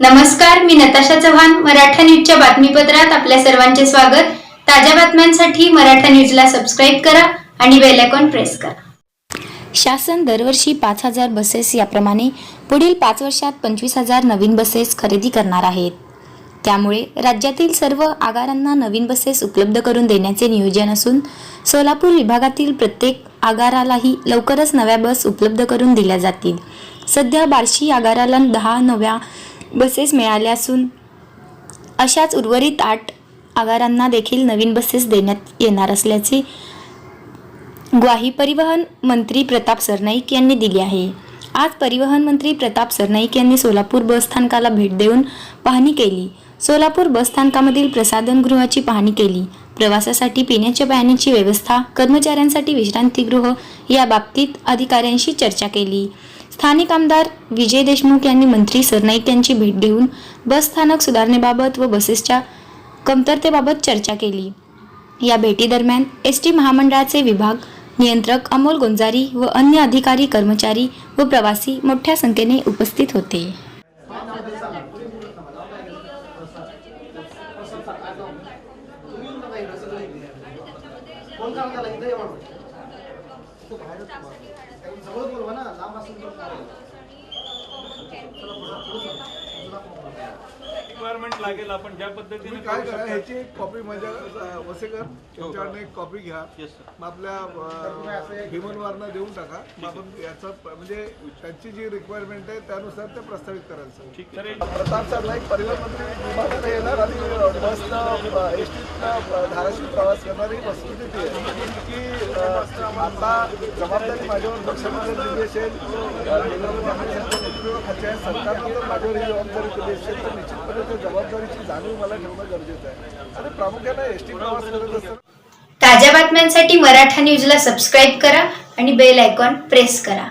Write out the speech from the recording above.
नमस्कार मी नताशा चव्हाण मराठा न्यूजच्या बातमीपत्रात आपल्या सर्वांचे स्वागत. ताज्या बातम्यांसाठी मराठा न्यूजला सबस्क्राईब करा आणि बेल आयकॉन प्रेस करा. शासन दरवर्षी पाच हजार बसेस याप्रमाणे पुढील पाच वर्षात पंचवीस हजार नवीन बसेस खरेदी करणार आहेत. त्यामुळे राज्यातील सर्व आगारांना नवीन बसेस उपलब्ध करून देण्याचे नियोजन असून सोलापूर विभागातील प्रत्येक आगारालाही लवकरच नव्या बस उपलब्ध करून दिल्या जातील. सध्या बार्शी आगाराला दहा नव्या बसेस मिळाल्या असून अशाच उर्वरित आठ आगारांना देखील नवीन बसेस देण्यात येणार असल्याचे ग्वाही परिवहन मंत्री प्रताप सरनाईक यांनी दिली आहे. आज परिवहन मंत्री प्रताप सरनाईक यांनी सोलापूर बस स्थानकाला भेट देऊन पाहणी केली. सोलापूर बसस्थानकामधील प्रसाधनगृहाची पाहणी केली. प्रवासासाठी पिण्याच्या पाण्याची व्यवस्था कर्मचाऱ्यांसाठी विश्रांतीगृह या बाबतीत अधिकाऱ्यांशी चर्चा केली. स्थानिक आमदार विजय देशमुख यांनी मंत्री सरनाईक यांची भेट देऊन बस स्थानक सुधारणेबाबत व बसेसच्या कमतरतेबाबत चर्चा केली. या भेटीदरम्यान एस टी महामंडळाचे विभाग नियंत्रक अमोल गोंजारी व अन्य अधिकारी कर्मचारी व प्रवासी मोठ्या संख्येने उपस्थित होते. रिक्वायरमेंट लागेल आपण ज्या पद्धतीने काय करू. ह्याची एक कॉपी माझ्या वसेकर तुमच्याकडनं एक कॉपी घ्या. मग आपल्या हिमनवारनं देऊन टाका. मग आपण याचा म्हणजे त्यांची जी रिक्वायरमेंट आहे त्यानुसार ते प्रस्तावित करायचं ठीक सर एक प्रताप सरनाईक परिवहन मंत्री विभागाला येणार आणि बसनं एस टीनं धाराशिव प्रवास करणारी वस्तुस्थिती आहे. की अ, आता जबाबदारी माझ्यावर पक्षामध्ये दिली असेल अ, सरकारनं जर माझ्यावर ही जबाबदारी दिली असेल तर निश्चितपणे त्या जबाबदारीची जाणीव मला ठेवणं गरजेचं आहे. आणि प्रामुख्यानं एस टी प्रवास करत असताना ताज्या बातम्यांसाठी मराठा न्यूजला सबस्क्राईब करा आणि बेल आयकॉन प्रेस करा.